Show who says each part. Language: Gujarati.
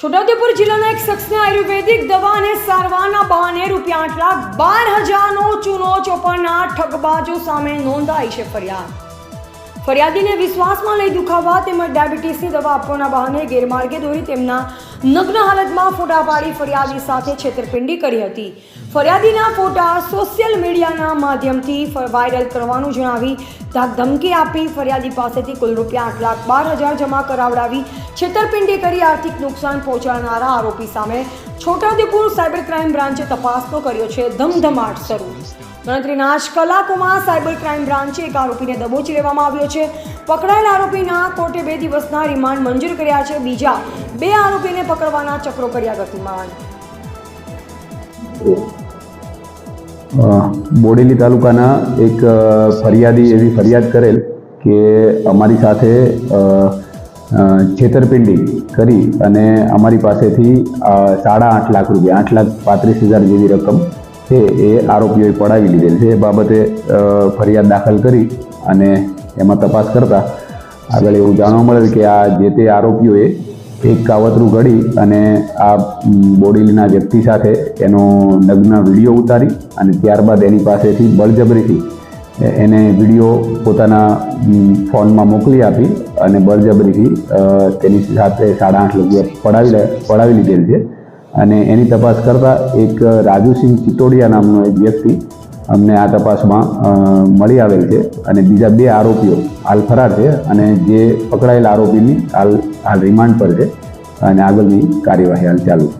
Speaker 1: છોટાઉદેપુર જિલ્લાના એક શખ્સને આયુર્વેદિક દવા અને સારવારના બહાને રૂપિયા આઠ લાખ બાર હજારનો ચૂનો ચોપડના ઠગબાજો સામે નોંધાઈ છે ફરિયાદ. ફરિયાદીને વિશ્વાસમાં લઈ દુખાવા તેમજ ડાયાબિટીસની દવા આપવાના બહાને ગેરમાર્ગે દોરી તેમના નગ્ન હાલતમાં ફોટા પાડી ફરિયાદી સાથે છેતરપિંડી કરી હતી. ફરિયાદીના ફોટા સોશિયલ મીડિયાના માધ્યમથી વાયરલ કરવાનું જણાવી ધમકી આપી ફરિયાદી પાસેથી કુલ રૂપિયા આઠ લાખ બાર હજાર જમા કરાવડાવી છેતરપિંડી કરી આર્થિક નુકસાન પહોંચાડનારા આરોપી સામે છોટાઉદેપુર સાયબર ક્રાઇમ બ્રાન્ચે તપાસનો કર્યો છે ધમધમાટ શરૂ. ગણતરીના જ કલાકોમાં સાયબર ક્રાઇમ બ્રાન્ચે એક આરોપીને દબોચી લેવામાં આવ્યો છે. પકડાયેલ આરોપીના કોર્ટે બે દિવસના રિમાન્ડ મંજૂર કર્યા છે. બીજા બે આરોપીને પકડવાના ચક્રો કર્યા ગતિમાન
Speaker 2: બોડેલી તાલુકાના એક ફરિયાદી એવી ફરિયાદ કરેલ કે અમારી સાથે છેતરપિંડી કરી અને અમારી પાસેથી સાડા આઠ લાખ રૂપિયા, આઠ લાખ પાંત્રીસ હજાર જેવી રકમ છે એ આરોપીઓએ પડાવી લીધેલ છે. એ બાબતે ફરિયાદ દાખલ કરી અને એમાં તપાસ કરતા આગળ એવું જાણવા મળેલ કે આ જે તે આરોપીઓએ એક કાવતરું ઘડી અને આ મ, વ્યક્તિ સાથે એનો નગ્ન વીડિયો ઉતારી અને ત્યારબાદ એની પાસેથી બળજબરીથી એને વીડિયો પોતાના ફોનમાં મોકલી આપી અને બળજબરીથી તેની સાથે સાડા આઠ રૂપિયા પડાવી પડાવી લીધેલ છે. અને એની તપાસ કરતાં એક રાજુસિંહ ચિતોડિયા નામનો એક વ્યક્તિ અમને આ તપાસમાં મળી આવેલ છે અને બીજા બે આરોપીઓ હાલ ફરાર છે અને જે પકડાયેલા આરોપીની હાલ હાલ રિમાન્ડ પર છે અને આગળની કાર્યવાહી હાલ ચાલુ છે.